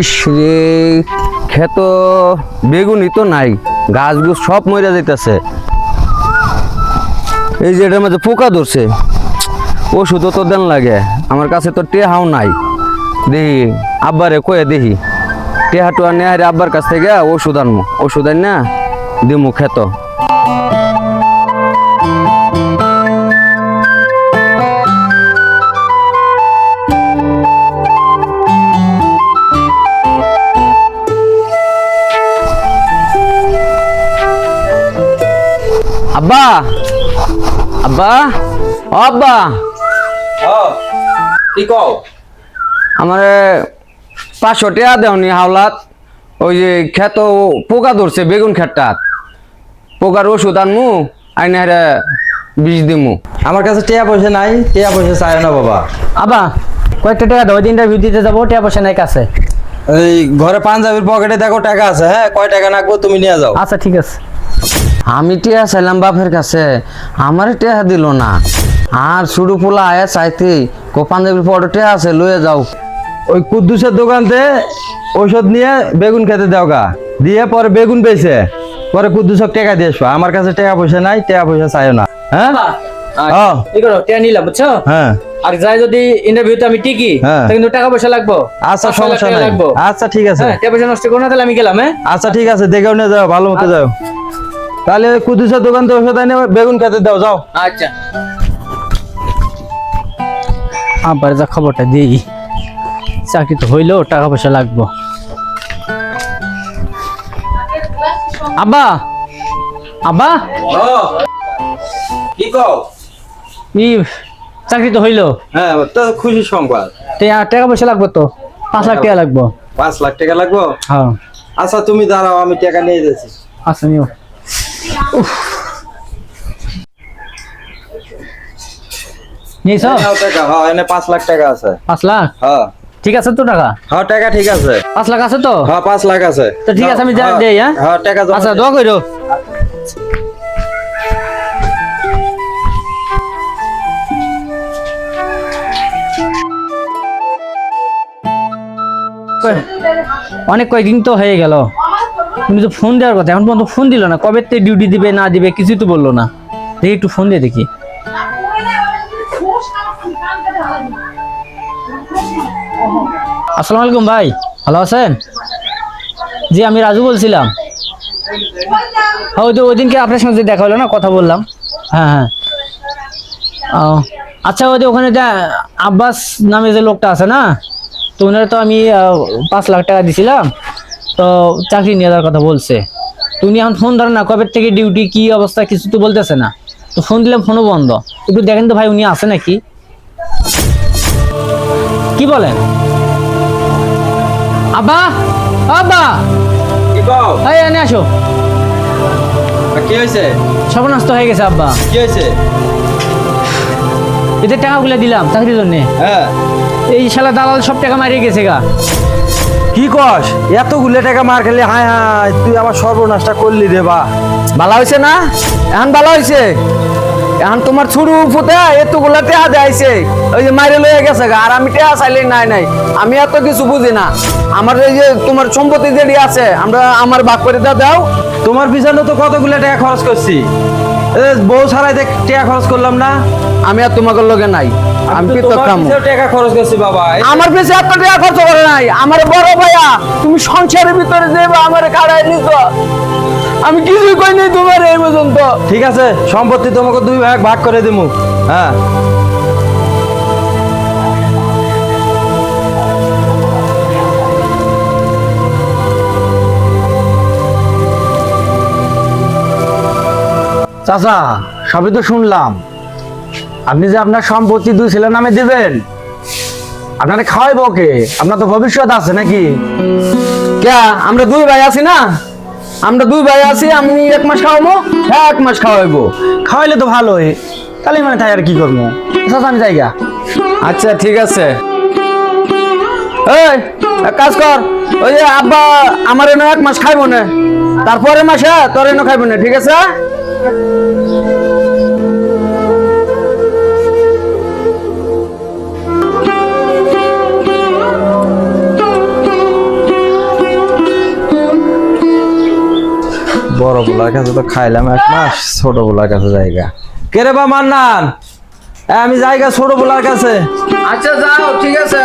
ইস রে ক্ষেত বেগুনই তো নাই গাছ গুছ সব মরে যাইতেছে। এই যে এটার মধ্যে পোকা ধরছে, ওষুধও তো দেন লাগে, আমার কাছে তো টেহাও নাই। দেখি, আব্বারে কয়ে দেখি, টেহা টুয়া নেহারে আব্বার কাছ থেকে ওষুধ আনব ওষুধ আন না দিমু খেত। আব্বা! আব্বা! ও আব্বা! কি কও? আমার পাঁচশো টাকা দেওনি হাওলাত। ওই যে খেত পোকা ধরছে বেগুন খেতটাত পোকার ওষুধ আনমু আইনে হারে বিষ দিমু। আমার কাছে টিয়া পয়সা নাই টিয়া পয়সা চাই না বাবা। আবা কয়েকটা টাকা দাও ইন্টারভিউ দিতে যাব টাকা পয়সা নাই কাছে। এই ঘরে পাঞ্জাবির পকেটে দেখো টাকা আছে হ্যাঁ? কয় টাকা নাকবো তুমি নিয়ে যাও। আচ্ছা ঠিক আছে। আমি টিয়া চাইলাম বাপের কাছে আমার টিয়া দিল না। আর শুরু পোলা আয়া চাইতে কো পাঞ্জাবির পড়ো টিয়া আছে লয়ে যাও। ওই কুদ্দুসের দোকানতে ঔষধ নিয়ে বেগুন খেতে দাও গা। দিয়ে পরে বেগুন পেয়েছে পরে কুদ্দুসক টাকা দিয়ে আসব আমার কাছে টাকা পয়সা নাই টাকা পয়সা চাইও না। হ্যাঁ? ও, টাকা নিলাম বুঝছ? হ্যাঁ। আর যাই যদি ইন্টারভিউতে আমি টিকি হ্যাঁ। কিন্তু টাকা পয়সা লাগবো। আচ্ছা সমস্যা নাই। লাগবো। আচ্ছা ঠিক আছে। টাকা পয়সা নষ্ট করো না তাহলে আমি গেলাম হ্যাঁ? আচ্ছা ঠিক আছে দেখেও নিয়ে যাও ভালো মতো যাও। তাহলে ওই কুদ্দুসের দোকান থেকে ওষুধ এনে বেগুন খেতে দাও যাও। আচ্ছা। আবার যা খবরটা দিই চাকরি তো হইলেও টাকা পয়সা লাগবো। আব্বা আব্বা? কি কও? ই চাকরি তো হইল। হ্যাঁ তো খুশি সংবাদ। তে- টাকা পয়সা লাগবে তো? পাঁচ লাখ টাকা লাগবো। পাঁচ লাখ টাকা লাগবো? হ্যাঁ। আচ্ছা তুমি দাঁড়াও আমি টাকা নিয়ে যাচ্ছি। আচ্ছা নিও। নিয়েছ? টাকা। হ্যাঁ এনে পাঁচ লাখ টাকা আছে। পাঁচ লাখ? হ্যাঁ। ঠিক আছে তো টাকা? হ্যাঁ টাকা ঠিক আছে। পাঁচ লাখ আছে তো? হ্যাঁ পাঁচ লাখ আছে। তো ঠিক আছে, আমি যা- হ্যাঁ, দেই, হ্যাঁ? হ্যাঁ টাকা আচ্ছা। দোয়া করো অনেক কয়েকদিন তো হয়ে গেল। তুমি তো ফোন দেওয়ার কথা, এখন পর্যন্ত ফোন দিল না। কবে তে ডিউটি দিবে, না দিবে, কিছুই তো বলল না। দেখি একটু ফোন দিয়ে দেখি। আসসালামু আলাইকুম ভাই, ভালো আছেন? জি, আমি রাজু বলছিলাম। হ্যাঁ ওই দিনকে আপনার সঙ্গে দেখা হলো না, কথা বললাম। হ্যাঁ হ্যাঁ। আচ্ছা ওই ওখানে আব্বাস নামে যে লোকটা আছে না, তো ওনারা তো আমি পাঁচ লাখ টাকা দিছিলাম। তো চাকরি নিয়ে যাওয়ার কথা বলছে। তো উনি এখন ফোন ধরে না কবে থেকে ডিউটি কি অবস্থা কিছু তো বলতেছে না। তো ফোন দিলাম ফোনও বন্ধ। একটু দেখেন তো ভাই উনি আছে নাকি? কি বলেন? আব্বা আব্বা। কি কও? এই এনে আসো। কি হয়েছে? সর্বনাশ হয়ে গেছে আব্বা। কি হয়েছে? এদের টাকাগুলো দিলাম চাকরির জন্য। হ্যাঁ। এই শালা দালাল সব টাকা মারিয়ে গেছে গা। কি কস? এতগুলো টাকা মার খেলি হায় হায় তুই আমার সর্বনাশটা করলি রে বা। ভালো হয়েছে না? এখন ভালো হয়েছে এখন তোমার ছুরু ফুটে এতগুলা টেহা দেয়াইছে ওই যে মাইরে লয়ে গেছে গা। আর আমি টেহা চাইলে নাই নাই। আমি এত কিছু বুঝি না। আমার এই যে তোমার সম্পত্তি যেটি আছে আমরা আমার ভাগ করে দাও দাও। তোমার পিছনে তো কতগুলো টাকা খরচ করছি? বউ দেখ টাকা খরচ করলাম না। আমি আর তোমাকে লগে নাই। আমি তো কাম। টাকা খরচ করছি বাবা। আমার এত টাকা খরচ করে নাই। আমার বড় ভাইয়া তুমি সংসারের ভিতরে আমার আমি কিছুই কই নাই তোমার এই পর্যন্ত। ঠিক আছে সম্পত্তি তোমাকে দুই ভাগ ভাগ করে দিমু। হ্যাঁ। চাচা সবই তো শুনলাম। আপনি যে আপনার সম্পত্তি দুই ছেলের নামে দিবেন আপনারা খাওয়াইবো কে? আপনার তো ভবিষ্যৎ আছে নাকি? কে আমরা দুই ভাই আছি না? আমরা দুই ভাই আছি আমি এক মাস খাওয়াবো হ্যাঁ এক মাস খাওয়াইবো। খাওয়াইলে তো ভালোই। তাহলে মানে তাই আর কি করব? আমি জায়গা। আচ্ছা ঠিক আছে। এই এক কাজ কর। ওই যে আব্বা আমার এনে এক মাস খাইবো না। তারপরে মাসে তোর এনে খাইবো না ঠিক আছে? বলার কাছে তো খাইলাম এক মাস ছোট বলার কাছে জায়গা। কে রে বা মান্নান? আমি জায়গা ছোট বলার কাছে। আচ্ছা যাও ঠিক আছে।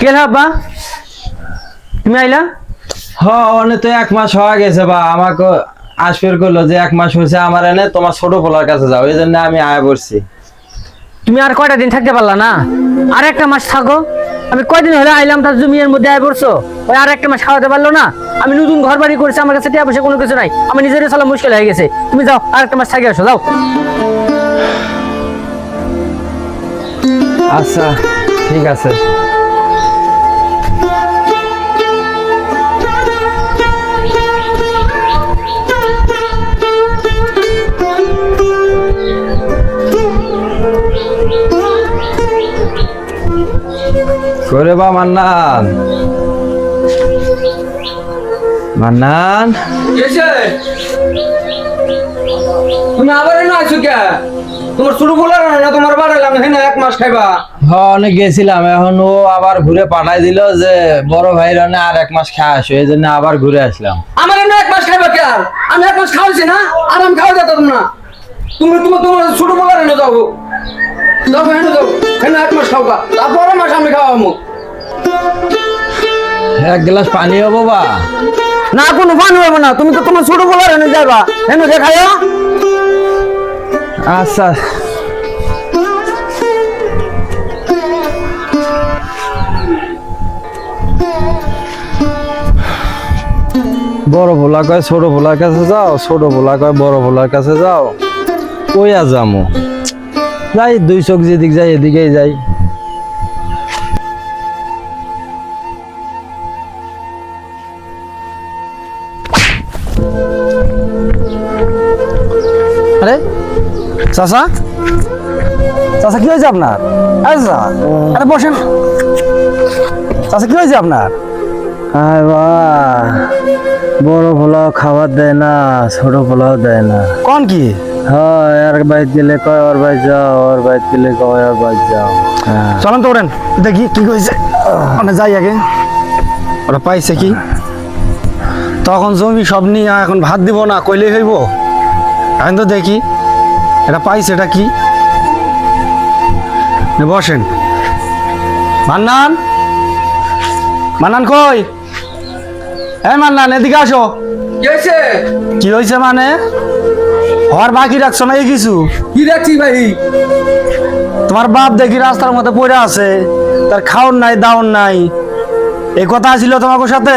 কে তুমি আইলা? হ অনে তো এক মাস হওয়া গেছে বা আমাকে আসফের করল যে এক মাস হয়েছে আমার এনে তোমার ছোট বলার কাছে যাও এই জন্য আমি আয়া পড়ছি। তুমি আর কয়টা দিন থাকতে পারলা না? আর একটা মাস থাকো। আমি কয়দিন হলে আইলাম তার জমির মধ্যে আয় পড়ছো? ওই আর একটা মাস খাওয়াতে পারল না? আমি নতুন ঘর বাড়ি করেছি আমার কাছে টাকা পয়সা কোনো কিছু নাই। আমি নিজেরই চলা মুশকিল হয়ে গেছে। তুমি যাও আর একটা মাস থাকি আসো যাও। আচ্ছা ঠিক আছে। করে বা মান্নান। মান্নান। তুমি আবার আছো কে? তোমার শুরু বলার না তোমার বাড়াইলাম হ্যাঁ এক মাস খাইবা। হ্যাঁ অনেক গেছিলাম এখন ও আবার ঘুরে পাঠাই দিল যে বড় ভাইয়ের অনে আর এক মাস খাওয়া আসো এই জন্য আবার ঘুরে আসলাম। আমার এনে এক মাস খাইবা কে আর? আমি এক মাস খাওয়াইছি না আর আমি খাওয়া যেতাম না। তুমি তোমার তোমার ছোট বলার এনে যাব এক মাস খাওয়া তারপর মাস আমি খাওয়াবো। এক গ্লাস পানি হব বা? না কোনো পানি হবে না। তুমি তো তোমার ছোট বলার এনে যাবা হেনে দেখাইও। আচ্ছা। বড় ভোলা কয় ছোট ভোলার কাছে যাও? ছোট ভোলা কয় বড় ভোলার কাছে যাও? কইয়া যামু। যাই, দুই চোখ যেদিক যাই এদিকেই যাই। আরে, চাচা? চাচা, কি হয়েছে আপনার? আরে, চাচা, আরে, বসেন। চাচা, কি হয়েছে আপনার? আয় বা বড় ভোলা খাবার দেয় না ছোট ভোলাও দেয় না। কোন কি? হ্যাঁ এর বাইর দিলে কয় ওর বাইর যাও ওর বাইর দিলে কয় ওর বাইর যাও। হ্যাঁ। চলেন তো ওরেন দেখি কি হয়েছে মানে যাই আগে। ওরা পাইছে কি? তখন জমি সব নিয়ে এখন ভাত দিব না কইলেই হইব। এখন তো দেখি এটা পাইছে এটা কি? বসেন। মান্নান? মান্নান কই? হ্যাঁ মান্নান এদিকে আসো। কি হয়েছে মানে? হওয়ার বাকি রাখছো না এই কিছু? কি দেখছি ভাই? তোমার বাপ দেখি রাস্তার মধ্যে পড়ে আছে তার খাওন নাই দাওন নাই। এই কথা ছিল তোমাকে সাথে?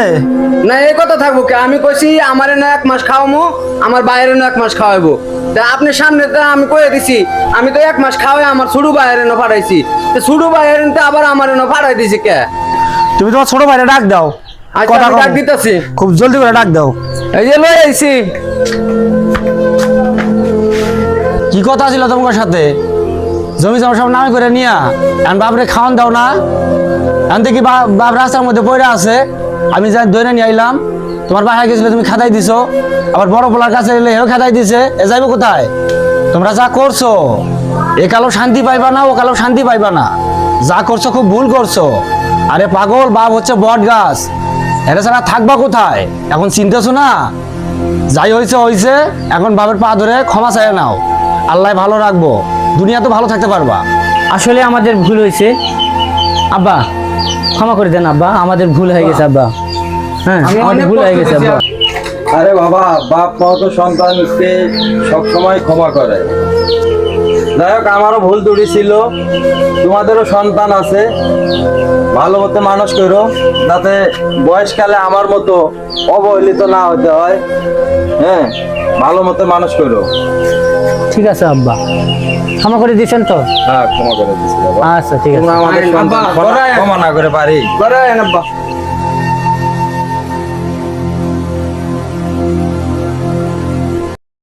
না এই কথা থাকব কে? আমি কইছি আমার না এক মাস খাওয়ামো আমার বাইরে না এক মাস খাওয়াবো তা আপনি সামনে তো আমি কয়ে দিছি আমি তো এক মাস খাওয়াই আমার ছোট বাইরে না পাঠাইছি তো ছোট বাইরে আবার আমার না পাঠাই দিছি কে? তুমি তোমার ছোট ভাইরে ডাক দাও। কথা। ডাক দিতেছি। খুব জলদি করে ডাক দাও। এই যে লই আইছি। কি কথা ছিল তোমার সাথে? জমি জমা সব নামে করে নিয়া। এখন বাপরে খাওয়ান দাও না। এখন দেখি বাপ রাস্তার মধ্যে পড়ে আছে। আমি দৈনে নিয়ে আইলাম। তোমার বাসায় গেছিলে তুমি খাতাই দিছো। আবার বড় পোলার কাছে এলে হেও খাতাই দিছে। এ যাইবো কোথায়? তোমরা যা করছ এ কালো শান্তি পাইবা না ও কালো শান্তি পাইবা না। যা করছ খুব ভুল করছ। আরে পাগল বাপ হচ্ছে বট গাছ এটা ছাড়া থাকবা কোথায়? এখন চিনতেছো না? যাই হয়েছে হয়েছে এখন বাবার পা ধরে ক্ষমা চাই নাও। আল্লাহ ভালো রাখব। দুনিয়া তো ভালো থাকতে পারবা। আসলে আমাদের ভুল হয়েছে আব্বা ক্ষমা করে দেন আব্বা। আমাদের ভুল হয়ে গেছে আব্বা। হ্যাঁ আমাদের ভুল হয়ে গেছে আব্বা। আরে বাবা বাপ মা তো সন্তানকে সবসময় ক্ষমা করে। যাই হোক আমারও ভুল ত্রুটি ছিল। তোমাদেরও সন্তান আছে। ভালো মতো মানুষ করো যাতে বয়সকালে আমার মতো অবহেলিত না হতে হয়। হ্যাঁ ভালো মতো মানুষ করো। ঠিক আছে আব্বা। ক্ষমা করে দিয়েছেন তো? হ্যাঁ ক্ষমা করে দিচ্ছি আচ্ছা ঠিক আছে। আমাদের সন্তান বড় ক্ষমা না করে পারি। বড় আব্বা।